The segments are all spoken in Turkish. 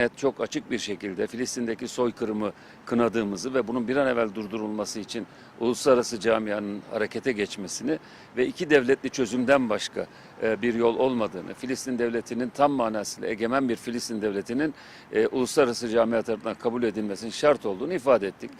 Evet, çok açık bir şekilde Filistin'deki soykırımı kınadığımızı ve bunun bir an evvel durdurulması için uluslararası camianın harekete geçmesini ve iki devletli çözümden başka e, bir yol olmadığını, Filistin devletinin tam manasıyla egemen bir Filistin devletinin e, uluslararası camia tarafından kabul edilmesinin şart olduğunu ifade ettik.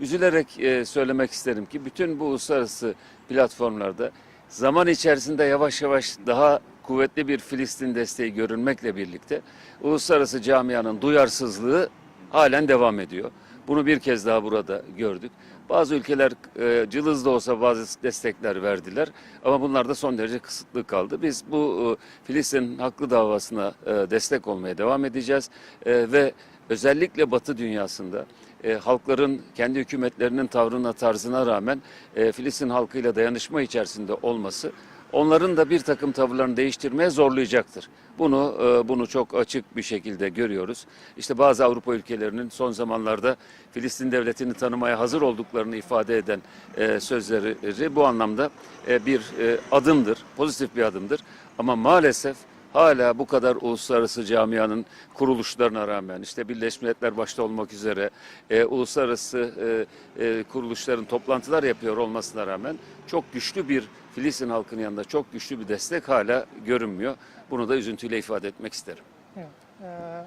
Üzülerek e, söylemek isterim ki bütün bu uluslararası platformlarda zaman içerisinde yavaş yavaş daha kuvvetli bir Filistin desteği görülmekle birlikte uluslararası camianın duyarsızlığı halen devam ediyor. Bunu bir kez daha burada gördük. Bazı ülkeler e, cılız da olsa bazı destekler verdiler ama bunlar da son derece kısıtlı kaldı. Biz bu e, Filistin haklı davasına e, destek olmaya devam edeceğiz E, ve özellikle Batı dünyasında e, halkların kendi hükümetlerinin tavrına tarzına rağmen e, Filistin halkıyla dayanışma içerisinde olması onların da bir takım tavırlarını değiştirmeye zorlayacaktır. Bunu e, bunu çok açık bir şekilde görüyoruz. İşte bazı Avrupa ülkelerinin son zamanlarda Filistin devletini tanımaya hazır olduklarını ifade eden e, sözleri bu anlamda e, bir adımdır, pozitif bir adımdır. Ama maalesef hala bu kadar uluslararası camianın kuruluşlarına rağmen işte Birleşmiş Milletler başta olmak üzere e, uluslararası e, e, kuruluşların toplantılar yapıyor olmasına rağmen çok güçlü bir Filistin halkının yanında çok güçlü bir destek hala görünmüyor. Bunu da üzüntüyle ifade etmek isterim. Evet. Ee,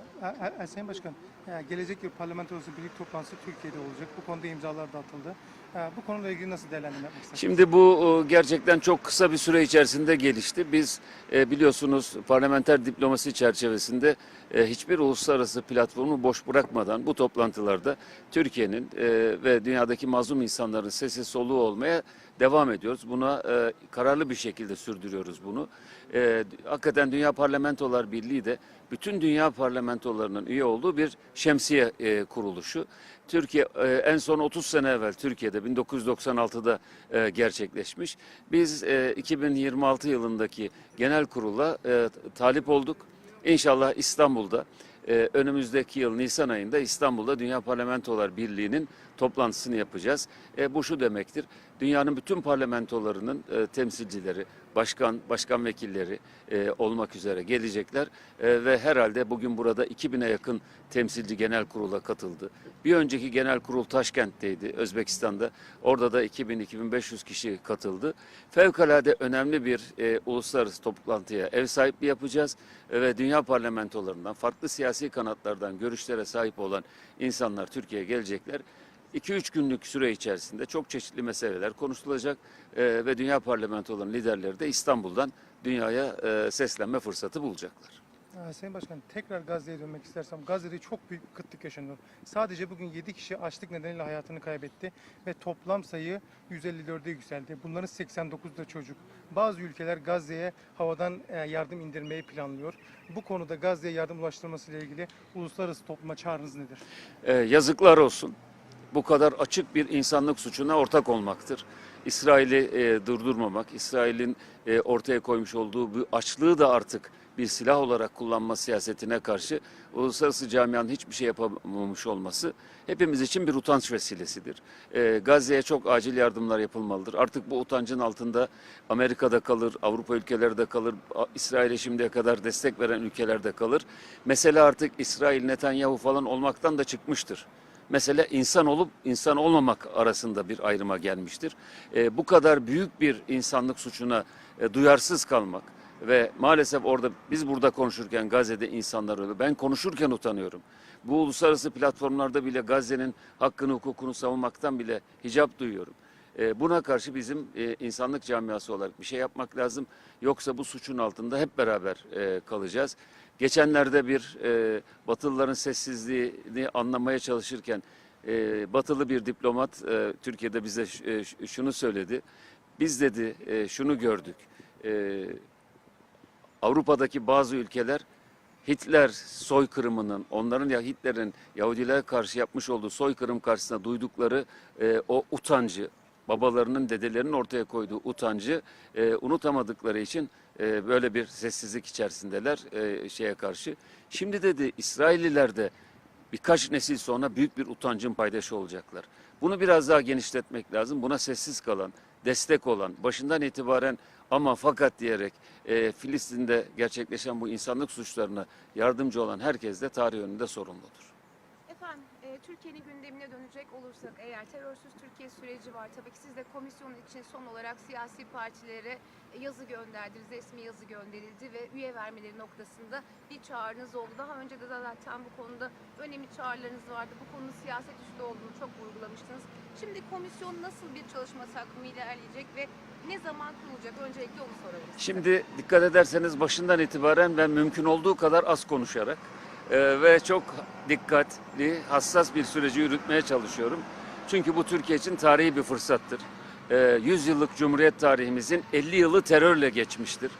e- e- Sayın Başkan, e, gelecek yıl parlamento arası birlik toplantısı Türkiye'de olacak. Bu konuda imzalar da atıldı. E, Bu konuyla ilgili nasıl değerlendirme yapmak istersiniz? Şimdi bu e, gerçekten çok kısa bir süre içerisinde gelişti. Biz e, biliyorsunuz parlamenter diplomasi çerçevesinde e, hiçbir uluslararası platformu boş bırakmadan bu toplantılarda Türkiye'nin e, ve dünyadaki mazlum insanların sesi soluğu olmaya devam ediyoruz. Buna e, kararlı bir şekilde sürdürüyoruz bunu. E, hakikaten Dünya Parlamentolar Birliği de bütün dünya parlamentolarının üye olduğu bir şemsiye e, kuruluşu. Türkiye e, en son 30 sene evvel Türkiye'de 1996'da e, gerçekleşmiş. Biz e, 2026 yılındaki genel kurula e, talip olduk. İnşallah İstanbul'da e, önümüzdeki yıl Nisan ayında İstanbul'da Dünya Parlamentolar Birliği'nin toplantısını yapacağız. E, bu şu demektir. Dünyanın bütün parlamentolarının e, temsilcileri, başkan, başkan vekilleri e, olmak üzere gelecekler E, ve herhalde bugün burada 2000'e yakın temsilci genel kurula katıldı. Bir önceki genel kurul Taşkent'teydi, Özbekistan'da. Orada da 2000-2500 kişi katıldı. Fevkalade önemli bir e, uluslararası toplantıya ev sahipliği yapacağız E, ve dünya parlamentolarından, farklı siyasi kanatlardan görüşlere sahip olan insanlar Türkiye'ye gelecekler. 2-3 günlük süre içerisinde çok çeşitli meseleler konuşulacak e, ve dünya parlamentolarının liderleri de İstanbul'dan dünyaya e, seslenme fırsatı bulacaklar. Ee, Sayın Başkan, tekrar Gazze'ye dönmek istersem, Gazze'de çok büyük bir kıtlık yaşanıyor. Sadece bugün 7 kişi açlık nedeniyle hayatını kaybetti ve toplam sayı 154'e yükseldi. Bunların 89'u da çocuk. Bazı ülkeler Gazze'ye havadan e, yardım indirmeyi planlıyor. Bu konuda Gazze'ye yardım ulaştırılması ile ilgili uluslararası topluma çağrınız nedir? E, yazıklar olsun. Bu kadar açık bir insanlık suçuna ortak olmaktır. İsrail'i e, durdurmamak, İsrail'in e, ortaya koymuş olduğu bu açlığı da artık bir silah olarak kullanma siyasetine karşı uluslararası camianın hiçbir şey yapamamış olması hepimiz için bir utanç vesilesidir. E, Gazze'ye çok acil yardımlar yapılmalıdır. Artık bu utancın altında Amerika'da kalır, Avrupa ülkeleri de kalır, İsrail'e şimdiye kadar destek veren ülkeler de kalır. Mesele artık İsrail, Netanyahu falan olmaktan da çıkmıştır. Mesele insan olup insan olmamak arasında bir ayrıma gelmiştir. E, bu kadar büyük bir insanlık suçuna e, duyarsız kalmak ve maalesef orada biz burada konuşurken Gazze'de insanlar ölüyor. Ben konuşurken utanıyorum. Bu uluslararası platformlarda bile Gazze'nin hakkını hukukunu savunmaktan bile hicap duyuyorum. E, buna karşı bizim e, insanlık camiası olarak bir şey yapmak lazım. Yoksa bu suçun altında hep beraber e, kalacağız. Geçenlerde bir e, Batılıların sessizliğini anlamaya çalışırken e, Batılı bir diplomat e, Türkiye'de bize e, şunu söyledi. Biz dedi e, şunu gördük. E, Avrupa'daki bazı ülkeler Hitler soykırımının, onların ya Hitler'in Yahudilere karşı yapmış olduğu soykırım karşısında duydukları e, o utancı, babalarının, dedelerinin ortaya koyduğu utancı e, unutamadıkları için e, böyle bir sessizlik içerisindeler e, şeye karşı. Şimdi dedi İsrailliler de birkaç nesil sonra büyük bir utancın paydaşı olacaklar. Bunu biraz daha genişletmek lazım. Buna sessiz kalan, destek olan, başından itibaren ama fakat diyerek e, Filistin'de gerçekleşen bu insanlık suçlarına yardımcı olan herkes de tarih önünde sorumludur. Türkiye'nin gündemine dönecek olursak eğer terörsüz Türkiye süreci var. Tabii ki siz de komisyon için son olarak siyasi partilere yazı gönderdiniz, resmi yazı gönderildi ve üye vermeleri noktasında bir çağrınız oldu. Daha önce de zaten bu konuda önemli çağrılarınız vardı. Bu konunun siyaset üstü olduğunu çok vurgulamıştınız. Şimdi komisyon nasıl bir çalışma takvimi ilerleyecek ve ne zaman kurulacak? Öncelikle onu soralım. size. Şimdi dikkat ederseniz başından itibaren ben mümkün olduğu kadar az konuşarak e, ve çok dikkatli, hassas bir süreci yürütmeye çalışıyorum. Çünkü bu Türkiye için tarihi bir fırsattır. E, 100 yıllık Cumhuriyet tarihimizin 50 yılı terörle geçmiştir.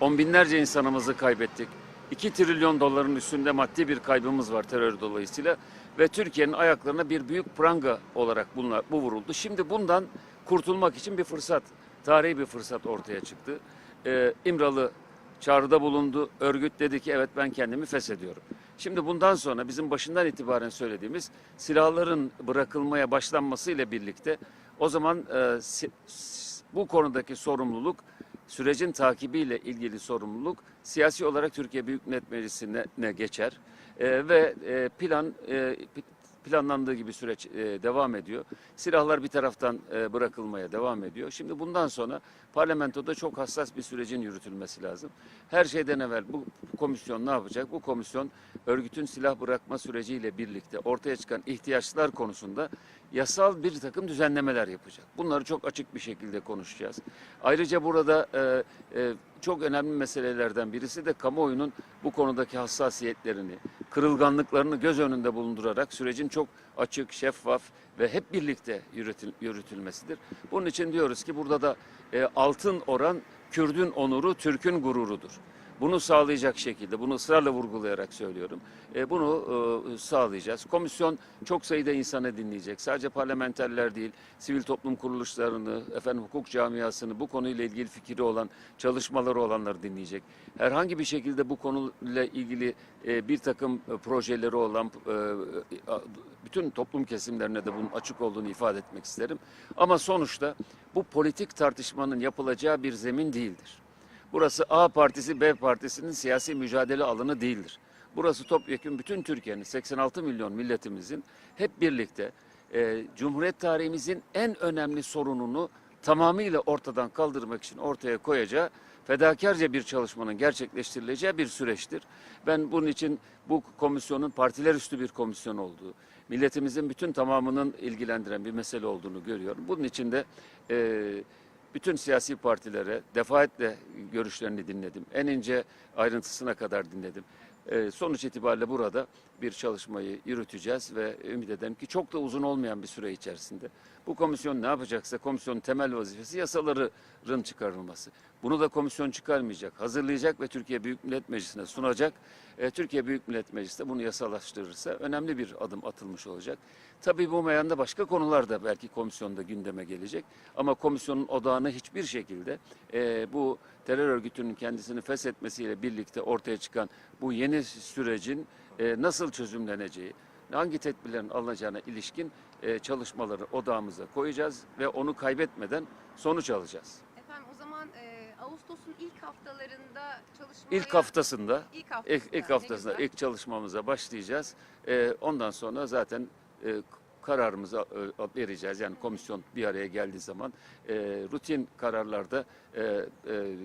On binlerce insanımızı kaybettik. 2 trilyon doların üstünde maddi bir kaybımız var terör dolayısıyla ve Türkiye'nin ayaklarına bir büyük pranga olarak bunlar, bu vuruldu. Şimdi bundan kurtulmak için bir fırsat, tarihi bir fırsat ortaya çıktı. Ee, İmralı çağrıda bulundu. Örgüt dedi ki evet ben kendimi feshediyorum. Şimdi bundan sonra bizim başından itibaren söylediğimiz silahların bırakılmaya başlanmasıyla birlikte o zaman e, si- bu konudaki sorumluluk sürecin takibiyle ilgili sorumluluk siyasi olarak Türkiye Büyük Millet Meclisi'ne ne geçer. E, ve e, plan e, planlandığı gibi süreç e, devam ediyor. Silahlar bir taraftan e, bırakılmaya devam ediyor. Şimdi bundan sonra parlamentoda çok hassas bir sürecin yürütülmesi lazım. Her şeyden evvel bu komisyon ne yapacak? Bu komisyon örgütün silah bırakma süreciyle birlikte ortaya çıkan ihtiyaçlar konusunda yasal bir takım düzenlemeler yapacak. Bunları çok açık bir şekilde konuşacağız. Ayrıca burada e, e, çok önemli meselelerden birisi de kamuoyunun bu konudaki hassasiyetlerini, kırılganlıklarını göz önünde bulundurarak sürecin çok açık, şeffaf ve hep birlikte yürütül, yürütülmesidir. Bunun için diyoruz ki burada da e, altın oran Kürdün onuru, Türk'ün gururudur. Bunu sağlayacak şekilde, bunu ısrarla vurgulayarak söylüyorum. E, bunu e, sağlayacağız. Komisyon çok sayıda insanı dinleyecek. Sadece parlamenterler değil, sivil toplum kuruluşlarını, efendim hukuk camiasını, bu konuyla ilgili fikri olan, çalışmaları olanları dinleyecek. Herhangi bir şekilde bu konuyla ilgili e, bir takım projeleri olan bütün toplum kesimlerine de bunun açık olduğunu ifade etmek isterim. Ama sonuçta bu politik tartışmanın yapılacağı bir zemin değildir. Burası A partisi B partisinin siyasi mücadele alanı değildir. Burası topyekun bütün Türkiye'nin 86 milyon milletimizin hep birlikte e, Cumhuriyet tarihimizin en önemli sorununu tamamıyla ortadan kaldırmak için ortaya koyacağı fedakarca bir çalışmanın gerçekleştirileceği bir süreçtir. Ben bunun için bu komisyonun partiler üstü bir komisyon olduğu, milletimizin bütün tamamının ilgilendiren bir mesele olduğunu görüyorum. Bunun için de e, bütün siyasi partilere defaatle görüşlerini dinledim. En ince ayrıntısına kadar dinledim. Ee, sonuç itibariyle burada bir çalışmayı yürüteceğiz ve ümit ederim ki çok da uzun olmayan bir süre içerisinde bu komisyon ne yapacaksa komisyonun temel vazifesi yasaların çıkarılması. Bunu da komisyon çıkarmayacak, hazırlayacak ve Türkiye Büyük Millet Meclisi'ne sunacak. Ee, Türkiye Büyük Millet Meclisi de bunu yasalaştırırsa önemli bir adım atılmış olacak. Tabii bu meyanda başka konular da belki komisyonda gündeme gelecek. Ama komisyonun odağını hiçbir şekilde e, bu terör örgütünün kendisini feshetmesiyle birlikte ortaya çıkan bu yeni sürecin e, nasıl çözümleneceği, hangi tedbirlerin alınacağına ilişkin e, çalışmaları odağımıza koyacağız ve onu kaybetmeden sonuç alacağız. Efendim o zaman e, Ağustos'un ilk haftalarında çalışmaya... İlk haftasında İlk haftasında. İlk, ilk haftasında ilk çalışmamıza başlayacağız. Ee, ondan sonra zaten e, kararımızı e, vereceğiz. Yani komisyon bir araya geldiği zaman e, rutin kararlarda e, e,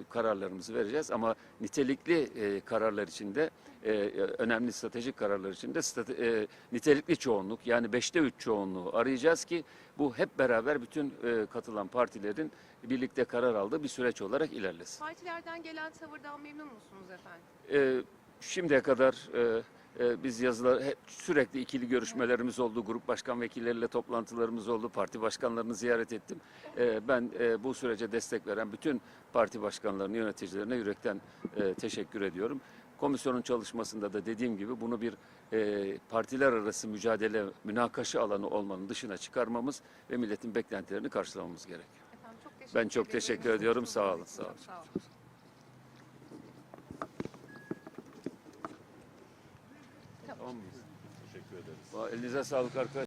kararlarımızı vereceğiz. Ama nitelikli e, kararlar içinde e, önemli stratejik kararlar içinde strate- e, nitelikli çoğunluk yani beşte üç çoğunluğu arayacağız ki bu hep beraber bütün e, katılan partilerin birlikte karar aldığı bir süreç olarak ilerlesin. Partilerden gelen tavırdan memnun musunuz efendim? E, şimdiye kadar e, e, biz yazılar hep sürekli ikili görüşmelerimiz oldu. Grup başkan vekilleriyle toplantılarımız oldu. Parti başkanlarını ziyaret ettim. E, ben e, bu sürece destek veren bütün parti başkanlarını, yöneticilerine yürekten e, teşekkür ediyorum. Komisyonun çalışmasında da dediğim gibi bunu bir e, partiler arası mücadele, münakaşa alanı olmanın dışına çıkarmamız ve milletin beklentilerini karşılamamız gerekiyor. Efendim çok Ben çok teşekkür ediyorum. Sağ olun, sağ olun. Sağ olun. Tamam mıyız? Teşekkür ederiz. Elinize sağlık arkadaşlar.